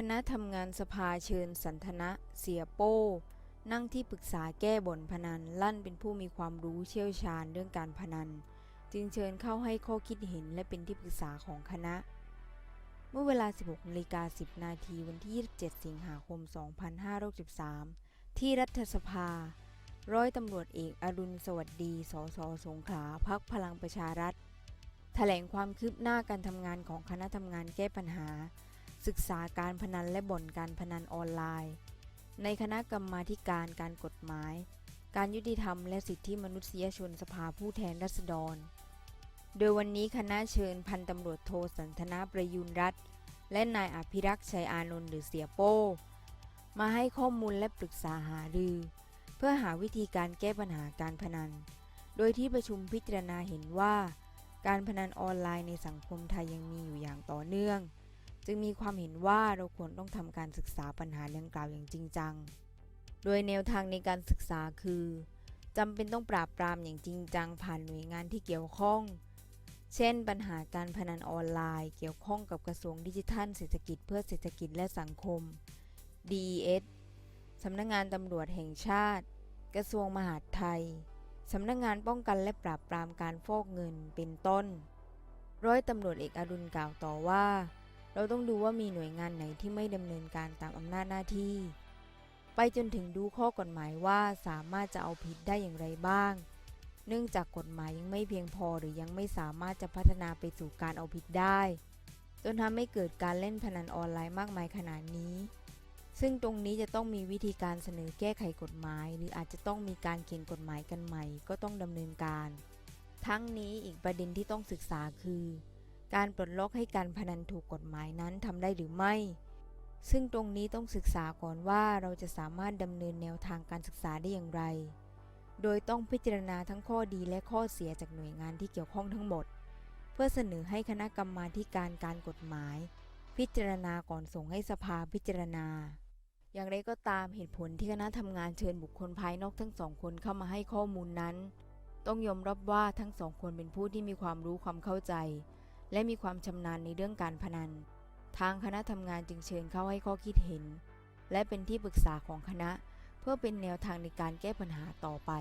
คณะทำงานสภาเชิญสันทนะเสียโป้ นั่งที่ปรึกษาแก้บ่นพนันลั่นเป็นผู้มีความรู้เชี่ยวชาญเรื่องการพนัน จึงเชิญเข้าให้ข้อคิดเห็นและเป็นที่ปรึกษาของคณะ เมื่อเวลา 16นาฬิกา10 นาทีวันที่ 27 สิงหาคม 2563 ที่รัฐสภา ร้อยตำรวจเอกอรุณสวัสดี สสสงขลาพักพลังประชารัฐ แถลงความคืบหน้าการทำงานของคณะทำงานแก้ปัญหา ศึกษาการพนันและบ่อนการพนันออนไลน์ ในคณะกรรมาการการกฎหมาย การยุติธรรมและสิทธิมนุษยชนสภาผู้แทนราษฎร โดยวันนี้คณะเชิญพันตำรวจโทสันทนาประยุนรัตน์และนายอภิรักษ์ชัยอานนท์หรือเสียโป้ มาให้ข้อมูลและปรึกษาหารือ เพื่อหาวิธีการแก้ปัญหาการพนัน โดยที่ประชุมพิจารณาเห็นว่า การพนันออนไลน์ในสังคมไทยยังมีอยู่อย่างต่อเนื่อง จึงมีความเห็นว่าเราควรต้องทำการศึกษาปัญหาดังกล่าวอย่างจริงจัง โดยแนวทางในการศึกษาคือจำเป็นต้องปราบปรามอย่างจริงจังผ่านหน่วยงานที่เกี่ยวข้อง เช่น ปัญหาการพนันออนไลน์ เกี่ยวข้องกับกระทรวงดิจิทัล เศรษฐกิจเพื่อเศรษฐกิจและสังคม DES สำนักงงานตำรวจแห่งชาติ กระทรวงมหาดไทย สำนักงงานป้องกันและปราบปรามการฟอกเงินเป็นต้น ร้อยตำรวจเอกอดุลกล่าวต่อว่า เราต้องดูว่ามีหน่วยงานไหนที่ไม่ดำเนินการตามอำนาจหน้าที่ ไปจนถึงดูข้อกฎหมายว่าสามารถจะเอาผิดได้อย่างไรบ้าง เนื่องจากกฎหมายยังไม่เพียงพอหรือยังไม่สามารถจะพัฒนาไปสู่การเอาผิดได้ จนทำให้เกิดการเล่นพนันออนไลน์มากมายขนาดนี้ ซึ่งตรงนี้จะต้องมีวิธีการเสนอแก้ไขกฎหมาย หรืออาจจะต้องมีการเขียนกฎหมายกันใหม่ ก็ต้องดำเนินการ ทั้งนี้อีกประเด็นที่ต้องศึกษาคือ การปลดล็อกให้การพนันถูกกฎหมายนั้นทำได้หรือไม่ ซึ่งตรงนี้ต้องศึกษาก่อนว่าเราจะสามารถดำเนินแนวทางการศึกษาได้อย่างไร โดยต้องพิจารณาทั้งข้อดีและข้อเสียจากหน่วยงานที่เกี่ยวข้องทั้งหมด เพื่อเสนอให้คณะกรรมาการการกฎหมาย พิจารณาก่อนส่งให้สภาพิจารณา อย่างไรก็ตามเหตุผลที่คณะทำงานเชิญบุคคลภายนอกทั้งสองคนเข้ามาให้ข้อมูลนั้น ต้องยอมรับว่าทั้งสองคนเป็นผู้ที่มีความรู้ความเข้าใจ และมีความชำนาญในเรื่องการพนัน ทางคณะทำงานจึงเชิญเข้าให้ข้อคิดเห็น และเป็นที่ปรึกษาของคณะ เพื่อเป็นแนวทางในการแก้ปัญหาต่อไป